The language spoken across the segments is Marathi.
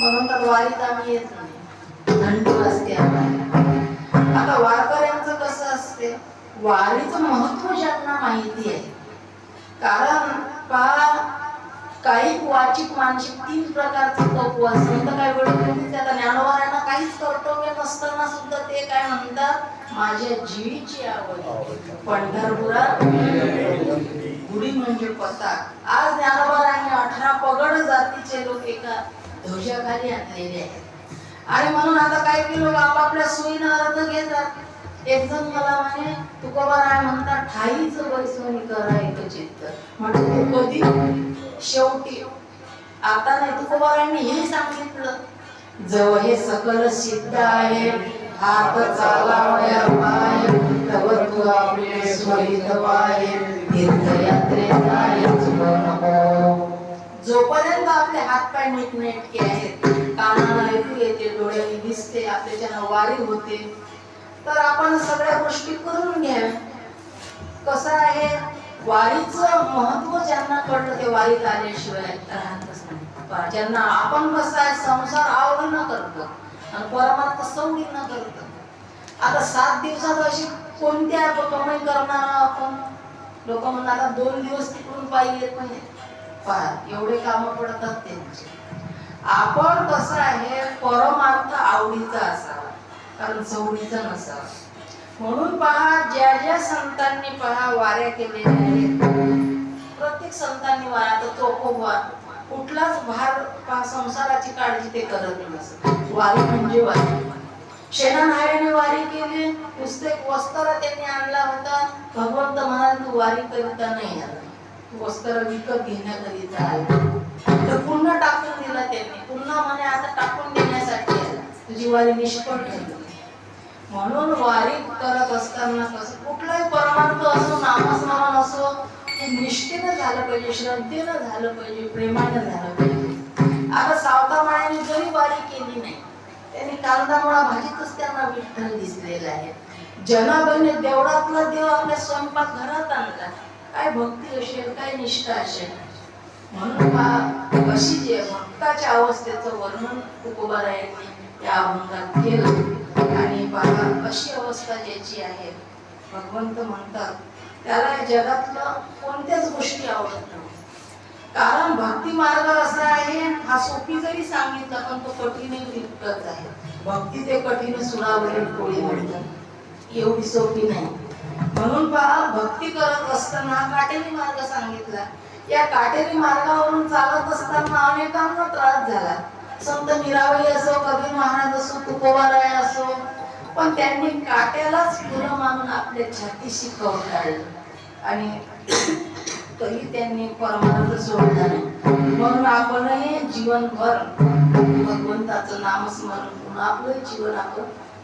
म्हणून तर वारीत आम्ही येत नाही. थंडी वाजते आम्हाला. आता वारकऱ्यांचं कसं असते? वारीचं महत्त्व ज्यांना माहिती आहे. कारण पहा काही वाचिक मानसिक तीन प्रकारचे तत्व असतात. तर काही वेळ त्याला ज्ञानवारांना काहीच कर्तव्य नसताना सुद्धा ते काय म्हणतात? माझ्या जीवीची आवड पंढरपुरात गुढी म्हणजे पताक. आज ज्ञानवारांनी अठरा पगड जातीचे लोक एका ध्वजाखाली आणलेले आहेत आणि म्हणून आता काही काही लोक आपापल्या सोयीनं अर्थ घेतात. एक जण मला म्हणे तुकोबाराय म्हणतात ठाईच बैसोनी करायचं चित्त. म्हणजे कधी? शेवटी. आता नाही तुकोबारायांनी हे सांगितलं. जव हे सकल सिद्ध आहे हात चालावया पाय तव तू आपले स्वरित पाय तीर्थयात्रेचा जाय नको आपले हात पाय नीटनेटके आहेत. कानाला ऐकू येते डोळ्याने दिसते आपल्याच्या वारी होते. तर आपण सगळ्या गोष्टी करून घ्या. कसं आहे? वारीचं महत्त्व ज्यांना कळलं ते वारीत आल्याशिवाय राहतच नाही. ज्यांना आपण कसं आहे संसार आवडीनं करतो आणि परमार्थ सवडीनं करतो. आता सात दिवसात अशी कोणत्या कमाई करणार आपण? लोक म्हणणार दोन दिवस तिकडून पाहिजे पण पहा एवढे काम पडतात त्यांचे म्हणजे. आपण कसं आहे परमार्थ आवडीचा असावा कारण चवडीचा नसावा. म्हणून पहा ज्या ज्या संतांनी पहा वाऱ्या केलेल्या आहेत प्रत्येक संतांनी वारा तर चोखोबा कुठलाच भार पहा संसाराची काळजी ते करत नसत वारी म्हणजे वारी. शेणानारायणे वारी केली पुस्तक वस्त्र त्यांनी आणला होता भगवंत म्हणाल तू वारी करिता नाही आला वस्त्र विकत घेण्याकरिता तर पुन्हा टाकून दिला त्यांनी. पुन्हा म्हणे आता टाकून देण्यासाठी तुझी वारी निष्फळ ठरली. म्हणून वारी करत असताना कसं कुठलाही परमार्थ असो नामस्मरण असो ते निष्ठेनं झालं पाहिजे श्रद्धेनं झालं पाहिजे प्रेमानं झालं पाहिजे. आता सावता मायाने जरी वारी केली नाही त्यांनी कांदा मुळा भाजीतच त्यांना विठ्ठल दिसलेला आहे. जनाबाईने देवळातला देव आपल्या स्वयंपाक घरात आणला. काय भक्ती असेल काय निष्ठा असेल? म्हणून हा अशी जे भक्ताच्या अवस्थेचं वर्णन तुकोबारायांनी या अभंगात केलं. आणि बाबा अशी अवस्था ज्याची आहे भगवंत म्हणतात त्याला या जगातलं कोणत्याच गोष्टी आवडत नाही कारण भक्ती मार्ग असा आहे हा सोपी जरी सांगितला पण तो कठीण तितकंच आहे. भक्ती ते कठीण सुरावरील कोळी म्हणतात. एवढी सोपी नाही. म्हणून पहा भक्ती करत असताना काटेरी मार्ग सांगितला. या काटेरी मार्गावरून चालत असताना अनेकांना त्रास झाला. संत निरावली असो कबीर महाराज असो तुकोबाराय असो पण त्यांनी काट्यालाच फुलं मानून आपल्या छातीशी कवटाळलं आणि तरी त्यांनी परमानंद सोडला नाही. म्हणून आपणही जीवनभर भगवंताचं नामस्मरण करून आपलं जीवन आपण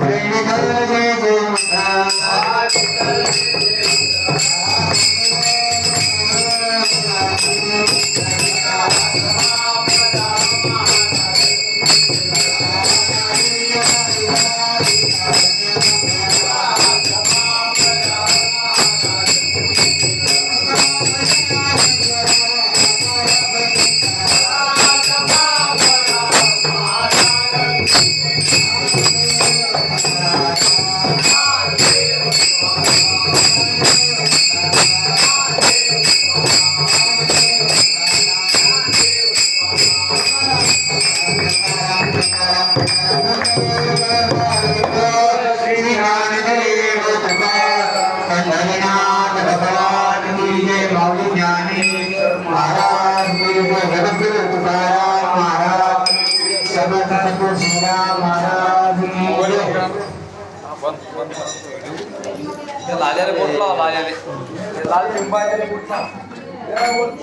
जय जय जय ஆ लाल्याला बोट लावा लाल्याला लाल लिंबाच्या